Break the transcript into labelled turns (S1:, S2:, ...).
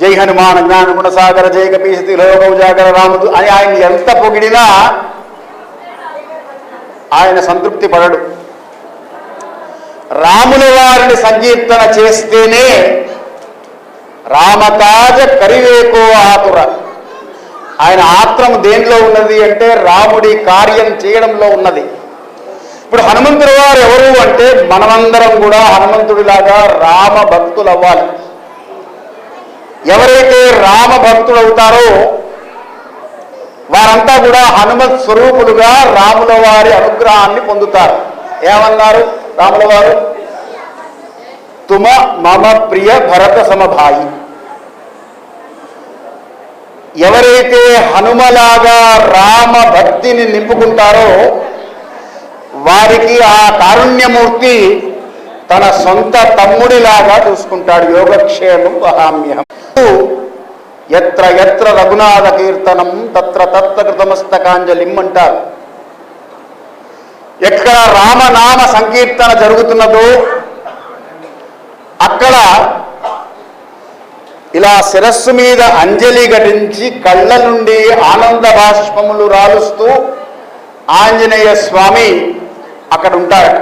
S1: జై హనుమాన్ జ్ఞాన గుణసాగర జయ కపీసతి లోకౌజాగర రాముడు అని ఆయన ఎంత పొగిడినా ఆయన సంతృప్తి పడడు. రాముల వారిని సంకీర్తన చేస్తేనే రామతాజ కరివేకో ఆతుర. ఆయన ఆత్రం దేనిలో ఉన్నది అంటే రాముడి కార్యం చేయడంలో ఉన్నది. ఇప్పుడు హనుమంతుడు వారు ఎవరు అంటే మనమందరం కూడా హనుమంతుడిలాగా రామ భక్తులు అవ్వాలి ఎవరైతే రామ భక్తులు అవుతారో వారంతా కూడా హనుమత్ స్వరూపులుగా రాముల వారి అనుగ్రహాన్ని పొందుతారు. ఏమన్నారు రాముల వారు? తుమ మమ ప్రియ భరత సమభాయి. ఎవరైతే హనుమలాగా రామ భక్తిని నింపుకుంటారో వారికి ఆ కారుణ్యమూర్తి తన సొంత తమ్ముడిలాగా చూసుకుంటాడు యోగక్షేమం వహామ్యహం. ఎత్ర ఎత్ర రఘునాథ కీర్తనం తత్ర తత్ర కృతమస్తకాంజలిం అంటారు. ఎక్కడ రామనామ సంకీర్తన జరుగుతున్నదో అక్కడ ఇలా శిరస్సు మీద అంజలి ఘటించి కళ్ళ నుండి ఆనంద బాష్పములు రాలుస్తూ ఆంజనేయ స్వామి అక్కడ ఉంటాడు